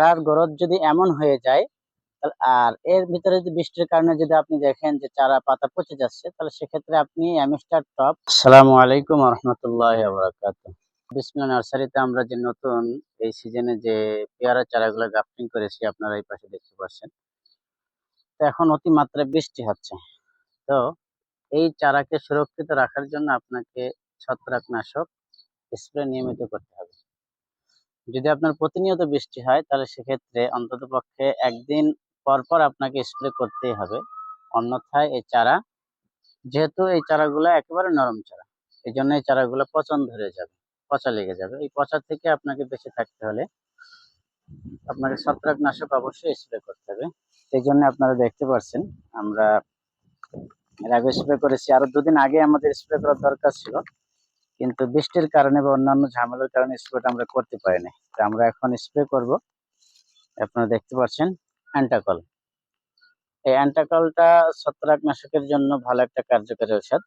চারার গ্রোথ যদি এমন হয়ে যায় আর এর ভিতরে যদি বৃষ্টির কারণে যদি আপনি দেখেন যে চারা পাতা পচে যাচ্ছে, তাহলে সেক্ষেত্রে আপনি অ্যামিস্টার টপ সালামু আলাইকুম রহমতুল্লাহ বরাকাত বিসমিল্লাহ নার্সারিতে আমরা যে নতুন এই সিজনে যে পেয়ারা চারাগুলো গ্রাফটিং করেছি, আপনারা এই পাশে দেখতে পাচ্ছেন। তো এখন অতিমাত্রায় বৃষ্টি হচ্ছে। তো এই চারাকে সুরক্ষিত রাখার জন্য আপনাকে ছত্রাকনাশক স্প্রে নিয়মিত করতে হবে। যদি আপনার প্রতিনিয়ত বৃষ্টি হয়, তাহলে সেক্ষেত্রে অন্তত পক্ষে একদিন পর পর আপনাকে স্প্রে করতেই হবে। অন্যথায় এই চারা, যেহেতু এই চারাগুলো একেবারে নরম চারা এই জন্য এই চারাগুলো পচন ধরে যাবে, পচা লেগে যাবে। এই পচা থেকে আপনাকে বেঁচে থাকতে হলে আপনাকে ছত্রাকনাশক অবশ্যই স্প্রে করতে হবে। সেই জন্য আপনারা দেখতে পাচ্ছেন আমরা এর আগে স্প্রে করেছি। আরও দুদিন আগে আমাদের স্প্রে করার দরকার ছিল। কিন্তু বৃষ্টির কারণে বা অন্যান্য ঝামেলার কারণে স্প্রেটা আমরা করতে পারিনি। তো আমরা এখন স্প্রে করব। আপনারা দেখতে পাচ্ছেন অ্যান্টাকল। এই অ্যান্টাকলটা ছত্রাকনাশকের জন্য ভালো একটা কার্যকারী ঔষধ।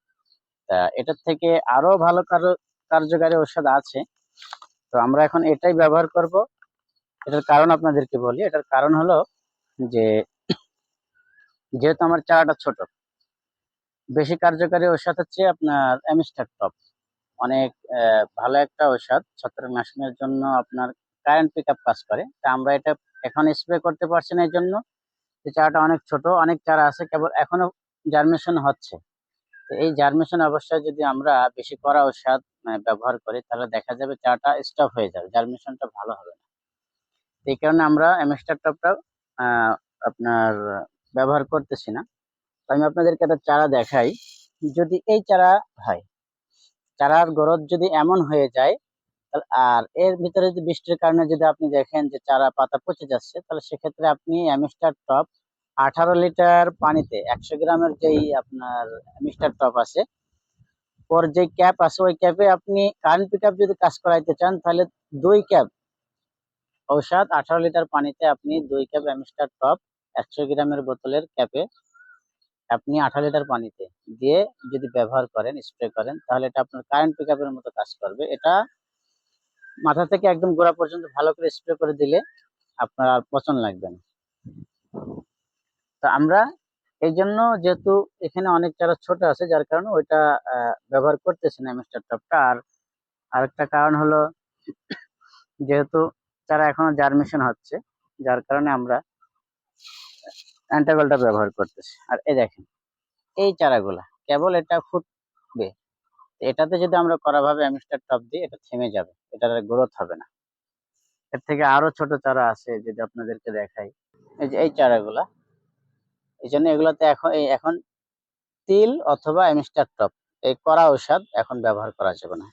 তা এটার থেকে আরও ভালো কারো- কার্যকারী ঔষধ আছে। তো আমরা এখন এটাই ব্যবহার করব। এটার কারণ আপনাদেরকে বলি। এটার কারণ হলো যে, যেহেতু আমার চারাটা ছোট, বেশি কার্যকারী ঔষধ হচ্ছে আপনার অ্যামিস্টার টপ। অনেক ভালো একটা ঔষধ ছত্রাকনাশকের জন্য আপনার কারেন্ট পিক আপ কাজ করে। তা আমরা এটা এখন স্প্রে করতে পারছি না এই জন্য চারাটা অনেক ছোট, অনেক চারা আছে, কেবল এখনও জার্মেশন হচ্ছে। তো এই জার্মেশন অবস্থায় যদি আমরা বেশি করা ঔষধ ব্যবহার করি, তাহলে দেখা যাবে চারাটা স্টপ হয়ে যাবে জার্মিনেশনটা ভালো হবে না। এই কারণে আমরা অ্যামিস্টার টপটা আপনার ব্যবহার করতেছি না। আমি আপনাদেরকে একটা চারা দেখাই। যদি এই চারা হয় চারার গ্রোথ যদি এমন হয়ে যায় আর এর ভিতরে যদি বৃষ্টির কারণে যদি আপনি দেখেন যে চারা পাতা পচে যাচ্ছে, তাহলে সেক্ষেত্রে আপনি অ্যামিস্টার টপ আঠারো লিটার পানিতে একশো গ্রামের যেই আপনার অ্যামিস্টার টপ আছে, ওর যে ক্যাপ আছে, ওই ক্যাপে আপনি কারেন্ট পিক যদি কাজ করাইতে চান, তাহলে দুই ক্যাপ ঔষধ আঠারো লিটার পানিতে আপনি দুই ক্যাপ অ্যামিস্টার টপ একশো গ্রামের বোতলের ক্যাপে আপনি আঠা লিটার পানিতে দিয়ে যদি ব্যবহার করেন স্প্রে করেন, তাহলে এটা আপনার কারেন্ট পিক মতো কাজ করবে। এটা মাথা থেকে একদম গোড়া পর্যন্ত ভালো করে স্প্রে করে দিলে আপনার আর পচন লাগবে না। তো আমরা এই জন্য যেহেতু এখানে অনেক চারা ছোট আছে, যার কারণে ওইটা ব্যবহার করতেছি না মিস্টার টপটা। আর আরেকটা কারণ হলো, যেহেতু চারা এখনও জার্মিশন হচ্ছে, যার কারণে আমরা অ্যান্টাগলটা ব্যবহার করতেছি। আর এই দেখেন, এই চারাগুলা কেবল এটা ফুটবে। এটাতে যদি আমরা করা ভাবে অ্যামিস্টার টপ দিই, এটা থেমে যাবে, এটার গ্রোথ হবে না। এর থেকে আরও ছোট চারা আছে যদি আপনাদেরকে দেখাই। এই যে এই চারাগুলা, এই জন্য এগুলাতে এখন, এই এখন তিল অথবা অ্যামিস্টার টপ এই করা ঔষধ এখন ব্যবহার করা যাবে না।